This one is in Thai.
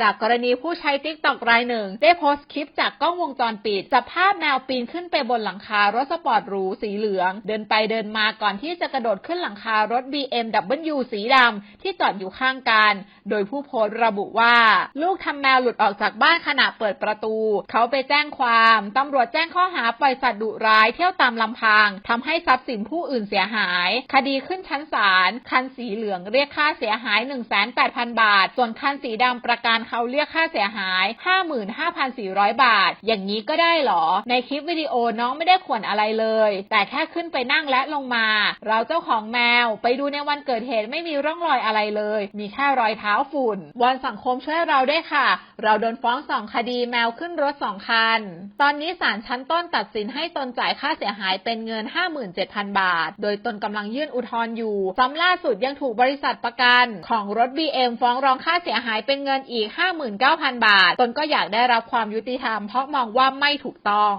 จากกรณีผู้ใช้ติ๊กตอกรายหนึ่ง ได้โพสต์คลิปจากกล้องวงจรปิดจับภาพแมวปีนขึ้นไปบนหลังคารถสปอร์ตหรูสีเหลือง เดินไปเดินมาก่อนที่จะกระโดดขึ้นหลังคารถ BMW สีดำที่จอดอยู่ข้างกัน โดยผู้โพสต์ระบุว่า ลูกทำแมวหลุดออกจากบ้านขณะเปิดประตู เขาไปแจ้งความตำรวจแจ้งข้อหาปล่อยสัตว์ดุร้ายเที่ยวตามลำพังทำให้ทรัพย์สินผู้อื่นเสียหาย คดีขึ้นชั้นศาลคันสีเหลืองเรียกค่าเสียหาย 1,800,000 บาท ส่วนคันสีดำประกันเขาเรียกค่าเสียหาย 55,400 บาท อย่างนี้ก็ได้หรอ ในคลิปวิดีโอน้องไม่ได้ขวนอะไรเลย แต่แค่ขึ้นไปนั่งและลงมา เราเจ้าของแมวไปดูในวันเกิดเหตุไม่มีร่องรอยอะไรเลย มีแค่รอยเท้าฝุ่นวันสังคมช่วยเราด้วยค่ะ เราโดนฟ้องสองคดีแมวขึ้นรถสองคัน ตอนนี้ศาลชั้นต้นตัดสินให้ตนจ่ายค่าเสียหายเป็นเงิน 57,000 บาท โดยตนกำลังยื่นอุทธรณ์อยู่ซ้ำล่าสุดยังถูกบริษัทประกัน ของรถ BM ฟ้องร้องค่าเสียหายเป็นเงินอีก59,000 บาท ตนก็อยากได้รับความยุติธรรมเพราะมองว่าไม่ถูกต้อง